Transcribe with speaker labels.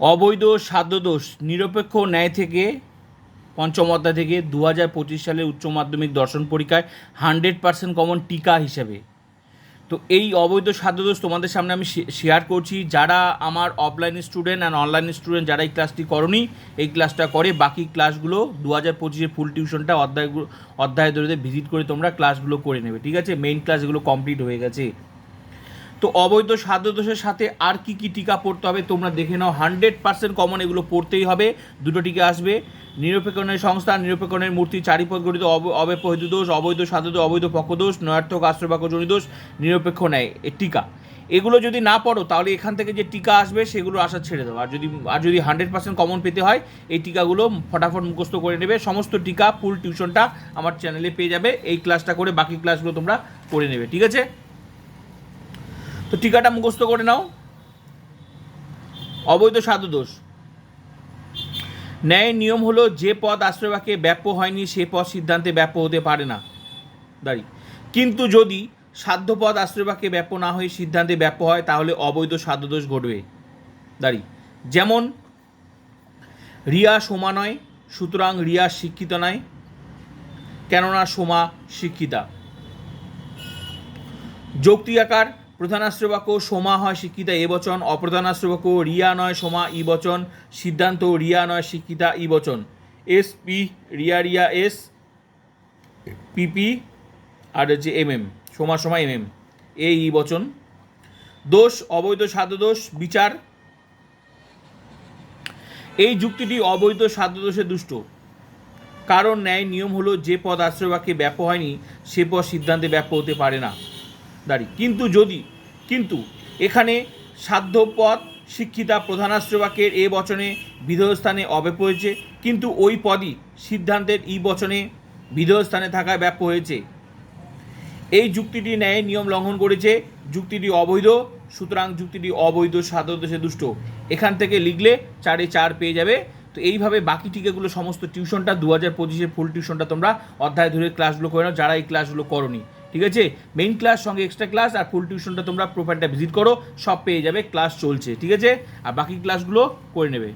Speaker 1: অবৈধ সাধ্যদোষ, নিরপেক্ষ ন্যায় থেকে, পঞ্চম অধ্যায় থেকে দু হাজার পঁচিশ সালের উচ্চ মাধ্যমিক দর্শন পরীক্ষায় হান্ড্রেড পার্সেন্ট কমন টিকা হিসেবে। তো এই অবৈধ সাধ্যদোষ তোমাদের সামনে আমি শেয়ার করছি। যারা আমার offline student and online student যারা এই ক্লাসটি করনি, এই ক্লাসটা করে, বাকি ক্লাসগুলো দু হাজার পঁচিশে ফুল টিউশনটা অধ্যায়গুলো, অধ্যায় ধরে ভিজিট করে তোমরা ক্লাসগুলো করে নেবে, ঠিক আছে? মেইন ক্লাসগুলো কমপ্লিট হয়ে গেছে। তো অবৈধ সাধ্যদোষের সাথে আর কি কি টিকা পড়তে হবে তোমরা দেখে নাও। হান্ড্রেড পার্সেন্ট কমন এগুলো পড়তেই হবে। দুটো টিকা আসবে। নিরপেক্ষণের সংস্থা নিরপেক্ষণের মূর্তি চারিপদ গঠিত অব- অব্যপহিত দোষ অবৈধ সাধ্যদোষ, অবৈধ পক্ষদোষ, নয়ার্থক আশ্রয়বাক্যজনিত দোষ নিরপেক্ষ নেয় টিকা। এগুলো যদি না পড়ো, তাহলে এখান থেকে যে টিকা আসবে সেগুলো আসা ছেড়ে দাও। আর যদি আর যদি হান্ড্রেড পার্সেন্ট কমন পেতে হয়, এই টিকাগুলো ফটাফট মুখস্থ করে নেবে। সমস্ত টিকা ফুল টিউশনটা আমার চ্যানেলে পেয়ে যাবে। এই ক্লাসটা করে বাকি ক্লাসগুলো তোমরা করে নেবে। ঠিক আছে? তো টিকাটা মুখস্থ করে নাও। অবৈধ সাধু দোষ। ন্যায়ের নিয়ম হলো যে পদ আশ্রয়বাকে ব্যাপ্য হয়নি, সে পদ সিদ্ধান্তে ব্যাপ্য হতে পারে না। দাঁড়ি। কিন্তু যদি সাধ্য পদ আশ্রয়বাকে ব্যাপ্য না হয়ে সিদ্ধান্তে ব্যাপ্য হয়, তাহলে অবৈধ সাধ্যদোষ ঘটবে। দাঁড়ি। যেমন, রিয়া সোমা নয়, সুতরাং রিয়া শিক্ষিত নয়, কেননা সোমা শিক্ষিতা। যৌক্তিক আকার প্রধানাশ্রবাক্য সোমা হয় শিক্ষিতা, এ বচন। অপ্রধানাশ্রবাক্য রিয়া নয়, সোমা, ই বচন। সিদ্ধান্ত, রিয়া নয়, শিক্ষিতা, ই বচন। এস, পি, রিয়া রিয়া, এস পিপি আর হচ্ছে এম এম। সোমা সোমা, এম এম। এ, ই বচন। দোষ, অবৈধ সাধ্যদোষ বিচার। এই যুক্তিটি অবৈধ সাধ্যদোষে দুষ্ট। কারণ ন্যায় নিয়ম হলো যে পদ আশ্রয়বাক্যে ব্যাপ্য হয়নি, সে পদ সিদ্ধান্তে ব্যাপ হতে পারে না। দাঁড়ি। কিন্তু যদি, কিন্তু এখানে সাধ্য পদ শিক্ষিতা প্রধানাশ্রবাক্যের এ বচনে বিধেয়স্থানে অব্যাপ্য হয়েছে, কিন্তু ওই পদই সিদ্ধান্তের ই বচনে বিধেয়স্থানে থাকায় ব্যাপ্য হয়েছে। এই যুক্তিটি ন্যায় নিয়ম লঙ্ঘন করেছে, যুক্তিটি অবৈধ, সুতরাং যুক্তিটি অবৈধ সাধ্যদোষে দুষ্ট। এখান থেকে লিখলে চারে চার পেয়ে যাবে। তো এইভাবে বাকি টিকাগুলো সমস্ত টিউশনটা দু হাজার পঁচিশের ফুল টিউশনটা তোমরা অধ্যায় ধরে ক্লাসগুলো করে নাও, যারা এই ক্লাসগুলো করনি। ঠিক আছে? মেইন ক্লাস সঙ্গে এক্সট্রা ক্লাস আর ফুল টিউশনটা তোমরা প্রোফাইলটা ভিজিট করো, সব পেয়ে যাবে ক্লাস চলছে, ঠিক আছে? আর বাকি ক্লাসগুলো করে নেবে।